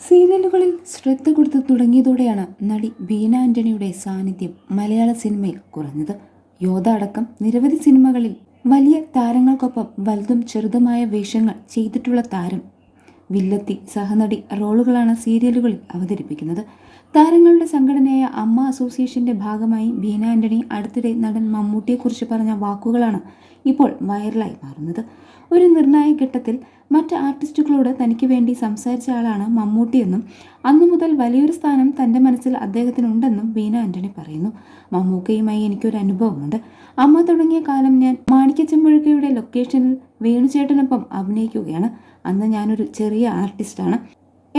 സീരിയലുകളിൽ ശ്രദ്ധ കൊടുത്തു തുടങ്ങിയതോടെയാണ് നടി ബീന ആന്റണിയുടെ സാന്നിധ്യം മലയാള സിനിമയിൽ കുറഞ്ഞത്. യോധ അടക്കം നിരവധി സിനിമകളിൽ വലിയ താരങ്ങൾക്കൊപ്പം വലുതും ചെറുതുമായ വേഷങ്ങൾ ചെയ്തിട്ടുള്ള താരം. വില്ലത്തി സഹനടി റോളുകളാണ് സീരിയലുകളിൽ അവതരിപ്പിക്കുന്നത്. താരങ്ങളുടെ സംഘടനയായ അമ്മ അസോസിയേഷന്റെ ഭാഗമായി ബീന ആന്റണി അടുത്തിടെ നടൻ മമ്മൂട്ടിയെക്കുറിച്ച് പറഞ്ഞ വാക്കുകളാണ് ഇപ്പോൾ വൈറലായി മാറുന്നത്. ഒരു നിർണായക ഘട്ടത്തിൽ മറ്റ് ആർട്ടിസ്റ്റുകളോട് തനിക്ക് വേണ്ടി സംസാരിച്ച ആളാണ് മമ്മൂട്ടിയെന്നും അന്നു മുതൽ വലിയൊരു സ്ഥാനം തന്റെ മനസ്സിൽ അദ്ദേഹത്തിനുണ്ടെന്നും ബീന ആന്റണി പറയുന്നു. മമ്മൂക്കയുമായി എനിക്കൊരു അനുഭവമുണ്ട്. അമ്മ തുടങ്ങിയ കാലം ഞാൻ മാണിക്യച്ചെമ്പുഴക്കയുടെ ലൊക്കേഷനിൽ വേണുചേട്ടനൊപ്പം അഭിനയിക്കുകയാണ്. അന്ന് ഞാനൊരു ചെറിയ ആർട്ടിസ്റ്റാണ്.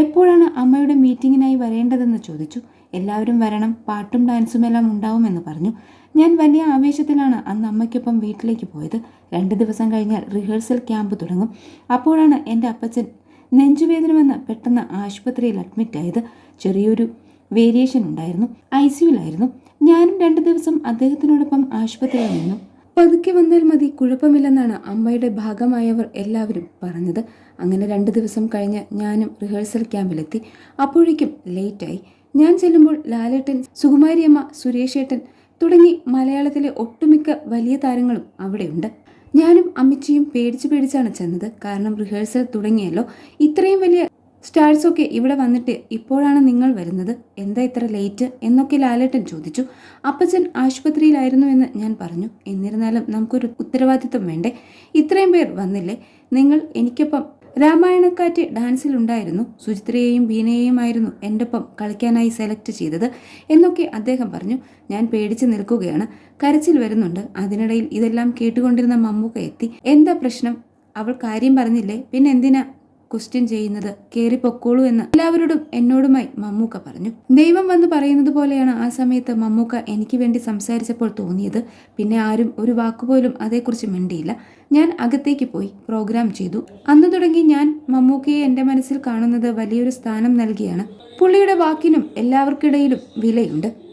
എപ്പോഴാണ് അമ്മയുടെ മീറ്റിങ്ങിനായി വരേണ്ടതെന്ന് ചോദിച്ചു. എല്ലാവരും വരണം പാട്ടും ഡാൻസും എല്ലാം ഉണ്ടാവുമെന്ന് പറഞ്ഞു. ഞാൻ വലിയ ആവേശത്തിലാണ് അന്ന് അമ്മയ്ക്കൊപ്പം വീട്ടിലേക്ക് പോയത്. രണ്ട് ദിവസം കഴിഞ്ഞാൽ റിഹേഴ്സൽ ക്യാമ്പ് തുടങ്ങും. അപ്പോഴാണ് എന്റെ അപ്പച്ചൻ നെഞ്ചുവേദന വന്ന് പെട്ടെന്ന് ആശുപത്രിയിൽ അഡ്മിറ്റ് ആയത്. ചെറിയൊരു വേരിയേഷൻ ഉണ്ടായിരുന്നു. ഐ സിയുലായിരുന്നു ഞാനും രണ്ട് ദിവസം അദ്ദേഹത്തിനോടൊപ്പം ആശുപത്രിയിൽ നിന്നു. പതുക്കെ വന്നാൽ മതി കുഴപ്പമില്ലെന്നാണ് അമ്മയുടെ ഭാഗമായവർ എല്ലാവരും പറഞ്ഞത്. അങ്ങനെ രണ്ട് ദിവസം കഴിഞ്ഞ് ഞാനും റിഹേഴ്സൽ ക്യാമ്പിലെത്തി. അപ്പോഴേക്കും ലേറ്റായി. ഞാൻ ചെല്ലുമ്പോൾ ലാലേട്ടൻ സുകുമാരിയമ്മ സുരേഷേട്ടൻ തുടങ്ങി മലയാളത്തിലെ ഒട്ടുമിക്ക വലിയ താരങ്ങളും അവിടെയുണ്ട്. ഞാനും അമ്മച്ചിയും പേടിച്ച് പേടിച്ചാണ് ചെന്നത്. കാരണം റിഹേഴ്സൽ തുടങ്ങിയല്ലോ. ഇത്രയും വലിയ സ്റ്റാർസൊക്കെ ഇവിടെ വന്നിട്ട് ഇപ്പോഴാണ് നിങ്ങൾ വരുന്നത്? എന്താ ഇത്ര ലേറ്റ് എന്നൊക്കെ ലാലേട്ടൻ ചോദിച്ചു. അപ്പച്ചൻ ആശുപത്രിയിലായിരുന്നു എന്ന് ഞാൻ പറഞ്ഞു. എന്നിരുന്നാലും നമുക്കൊരു ഉത്തരവാദിത്വം വേണ്ടേ? ഇത്രയും പേർ വന്നില്ലേ? നിങ്ങൾ എനിക്കൊപ്പം രാമായണക്കാറ്റ് ഡാൻസിലുണ്ടായിരുന്നു സുചിത്രയെയും ബീനയെയുമായിരുന്നു എന്റെ ഒപ്പം കളിക്കാനായി സെലക്ട് ചെയ്തത് എന്നൊക്കെ അദ്ദേഹം പറഞ്ഞു. ഞാൻ പേടിച്ച് നിൽക്കുകയാണ്. കരച്ചിൽ വരുന്നുണ്ട്. അതിനിടയിൽ ഇതെല്ലാം കേട്ടുകൊണ്ടിരുന്ന മമ്മൂക്ക എത്തി. എന്താ പ്രശ്നം? അവൾ കാര്യം പറഞ്ഞില്ലേ? പിന്നെ എന്തിനാ ക്വസ്റ്റ്യൻ ചെയ്യുന്നത് കയറി പൊക്കോളൂ എന്ന് എല്ലാവരോടും എന്നോടുമായി മമ്മൂക്ക പറഞ്ഞു. ദൈവം വന്ന് പറയുന്നത് പോലെയാണ് ആ സമയത്ത് മമ്മൂക്ക എനിക്ക് വേണ്ടി സംസാരിച്ചപ്പോൾ തോന്നിയത്. പിന്നെ ആരും ഒരു വാക്കുപോലും അതേക്കുറിച്ച് മിണ്ടിയില്ല. ഞാൻ അകത്തേക്ക് പോയി പ്രോഗ്രാം ചെയ്തു. അന്ന് തുടങ്ങി ഞാൻ മമ്മൂക്കയെ എന്റെ മനസ്സിൽ കാണുന്നത് വലിയൊരു സ്ഥാനം നൽകിയാണ്. പുള്ളിയുടെ വാക്കിനും എല്ലാവർക്കിടയിലും വിലയുണ്ട്.